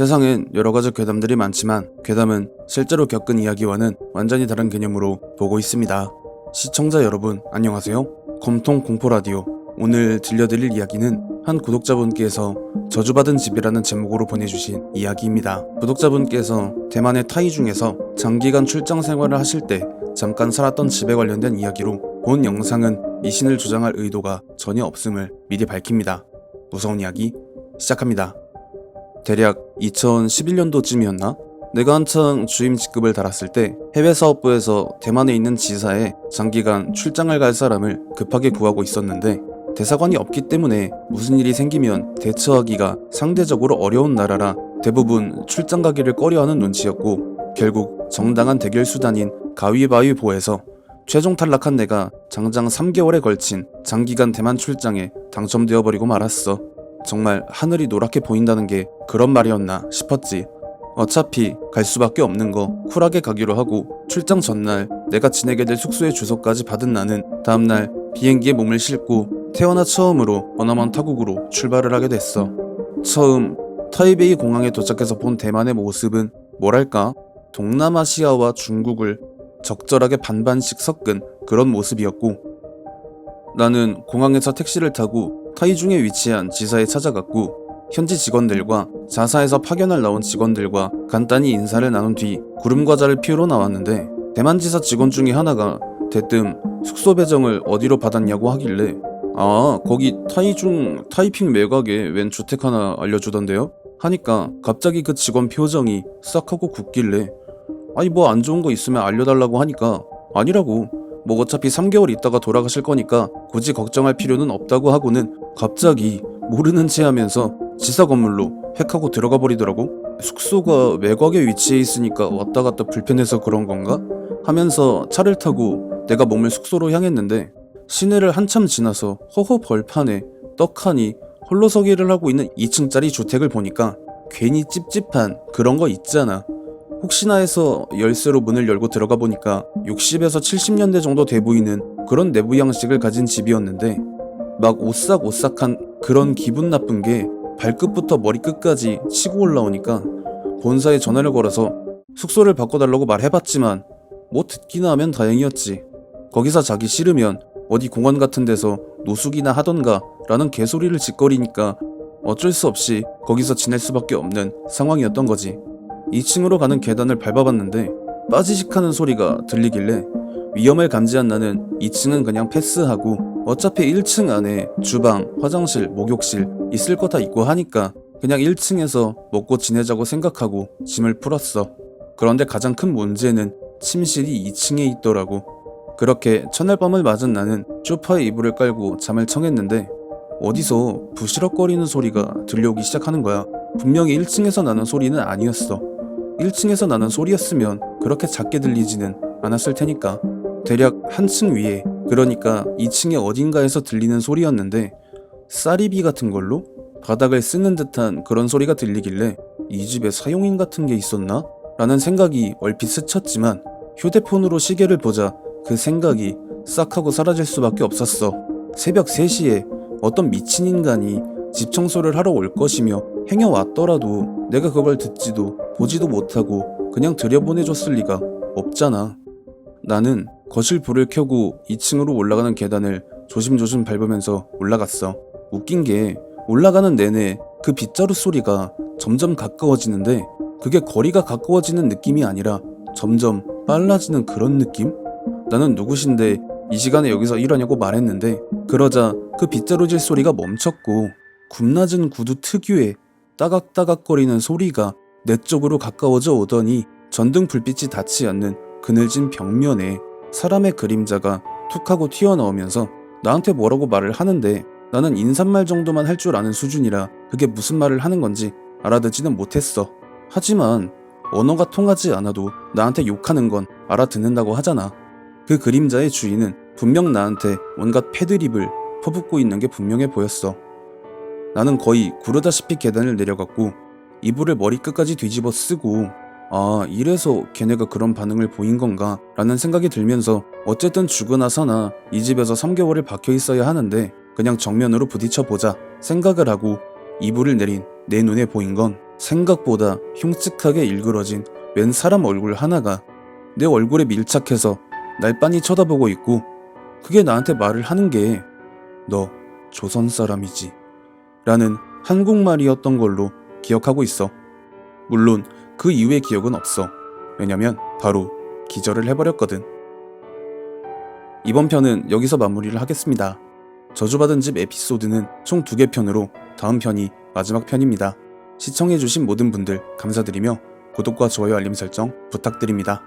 세상엔 여러 가지 괴담들이 많지만 괴담은 실제로 겪은 이야기와는 완전히 다른 개념으로 보고 있습니다. 시청자 여러분, 안녕하세요. 검통 공포 라디오. 오늘 들려드릴 이야기는 한 구독자분께서 저주받은 집이라는 제목으로 보내주신 이야기입니다. 구독자분께서 대만의 타이 중에서 장기간 출장 생활을 하실 때 잠깐 살았던 집에 관련된 이야기로 본 영상은 미신을 주장할 의도가 전혀 없음을 미리 밝힙니다. 무서운 이야기 시작합니다. 대략 2011년도쯤이었나? 내가 한창 주임 직급을 달았을 때 해외 사업부에서 대만에 있는 지사에 장기간 출장을 갈 사람을 급하게 구하고 있었는데 대사관이 없기 때문에 무슨 일이 생기면 대처하기가 상대적으로 어려운 나라라 대부분 출장 가기를 꺼려하는 눈치였고 결국 정당한 대결 수단인 가위바위보에서 최종 탈락한 내가 장장 3개월에 걸친 장기간 대만 출장에 당첨되어 버리고 말았어. 정말 하늘이 노랗게 보인다는 게 그런 말이었나 싶었지. 어차피 갈 수밖에 없는 거 쿨하게 가기로 하고 출장 전날 내가 지내게 될 숙소의 주소까지 받은 나는 다음날 비행기에 몸을 싣고 태어나 처음으로 머나먼 타국으로 출발을 하게 됐어. 처음 타이베이 공항에 도착해서 본 대만의 모습은 뭐랄까 동남아시아와 중국을 적절하게 반반씩 섞은 그런 모습이었고 나는 공항에서 택시를 타고 타이중에 위치한 지사에 찾아갔고 현지 직원들과 자사에서 파견을 나온 직원들과 간단히 인사를 나눈 뒤 구름 과자를 피우러 나왔는데 대만 지사 직원 중에 하나가 대뜸 숙소 배정을 어디로 받았냐고 하길래 아 거기 타이중 타이핑 매각에 웬 주택 하나 알려주던데요? 하니까 갑자기 그 직원 표정이 싹 하고 굳길래 아니 뭐 안 좋은 거 있으면 알려달라고 하니까 아니라고 뭐 어차피 3개월 있다가 돌아가실 거니까 굳이 걱정할 필요는 없다고 하고는 갑자기 모르는 체 하면서 지사 건물로 획하고 들어가 버리더라고 숙소가 외곽에 위치해 있으니까 왔다 갔다 불편해서 그런 건가? 하면서 차를 타고 내가 몸을 숙소로 향했는데 시내를 한참 지나서 허허 벌판에 떡하니 홀로서기를 하고 있는 2층짜리 주택을 보니까 괜히 찝찝한 그런 거 있잖아 혹시나 해서 열쇠로 문을 열고 들어가 보니까 60에서 70년대 정도 돼 보이는 그런 내부 양식을 가진 집이었는데 막 오싹오싹한 그런 기분 나쁜 게 발끝부터 머리끝까지 치고 올라오니까 본사에 전화를 걸어서 숙소를 바꿔달라고 말해봤지만 뭐 듣기나 하면 다행이었지. 거기서 자기 싫으면 어디 공원 같은 데서 노숙이나 하던가 라는 개소리를 짓거리니까 어쩔 수 없이 거기서 지낼 수밖에 없는 상황이었던 거지. 2층으로 가는 계단을 밟아봤는데 빠지직 하는 소리가 들리길래 위험을 감지한 나는 2층은 그냥 패스하고 어차피 1층 안에 주방, 화장실, 목욕실 있을 거 다 있고 하니까 그냥 1층에서 먹고 지내자고 생각하고 짐을 풀었어. 그런데 가장 큰 문제는 침실이 2층에 있더라고. 그렇게 첫날 밤을 맞은 나는 소파에 이불을 깔고 잠을 청했는데 어디서 부시럭거리는 소리가 들려오기 시작하는 거야. 분명히 1층에서 나는 소리는 아니었어. 1층에서 나는 소리였으면 그렇게 작게 들리지는 않았을 테니까. 대략 한 층 위에, 그러니까 2층의 어딘가에서 들리는 소리였는데 쌀이비 같은 걸로 바닥을 쓰는 듯한 그런 소리가 들리길래 이 집에 사용인 같은 게 있었나? 라는 생각이 얼핏 스쳤지만 휴대폰으로 시계를 보자 그 생각이 싹 하고 사라질 수밖에 없었어. 새벽 3시에 어떤 미친 인간이 집 청소를 하러 올 것이며 행여왔더라도 내가 그걸 듣지도 보지도 못하고 그냥 들여보내줬을 리가 없잖아. 나는 거실 불을 켜고 2층으로 올라가는 계단을 조심조심 밟으면서 올라갔어. 웃긴 게 올라가는 내내 그 빗자루 소리가 점점 가까워지는데 그게 거리가 가까워지는 느낌이 아니라 점점 빨라지는 그런 느낌? 나는 누구신데 이 시간에 여기서 이러냐고 말했는데 그러자 그 빗자루질 소리가 멈췄고 굽낮은 구두 특유의 따각따각거리는 소리가 내 쪽으로 가까워져 오더니 전등 불빛이 닿지 않는 그늘진 벽면에 사람의 그림자가 툭 하고 튀어나오면서 나한테 뭐라고 말을 하는데 나는 인사말 정도만 할 줄 아는 수준이라 그게 무슨 말을 하는 건지 알아듣지는 못했어. 하지만 언어가 통하지 않아도 나한테 욕하는 건 알아듣는다고 하잖아. 그 그림자의 주인은 분명 나한테 온갖 패드립을 퍼붓고 있는 게 분명해 보였어. 나는 거의 구르다시피 계단을 내려갔고 이불을 머리끝까지 뒤집어 쓰고 아 이래서 걔네가 그런 반응을 보인 건가? 라는 생각이 들면서 어쨌든 죽으나 사나 이 집에서 3개월을 박혀 있어야 하는데 그냥 정면으로 부딪혀 보자 생각을 하고 이불을 내린 내 눈에 보인 건 생각보다 흉측하게 일그러진 웬 사람 얼굴 하나가 내 얼굴에 밀착해서 날 빤히 쳐다보고 있고 그게 나한테 말을 하는 게 너 조선 사람이지 라는 한국말이었던 걸로 기억하고 있어. 물론 그 이후의 기억은 없어. 왜냐면 바로 기절을 해버렸거든. 이번 편은 여기서 마무리를 하겠습니다. 저주받은 집 에피소드는 총 두 개 편으로 다음 편이 마지막 편입니다. 시청해주신 모든 분들 감사드리며 구독과 좋아요 알림 설정 부탁드립니다.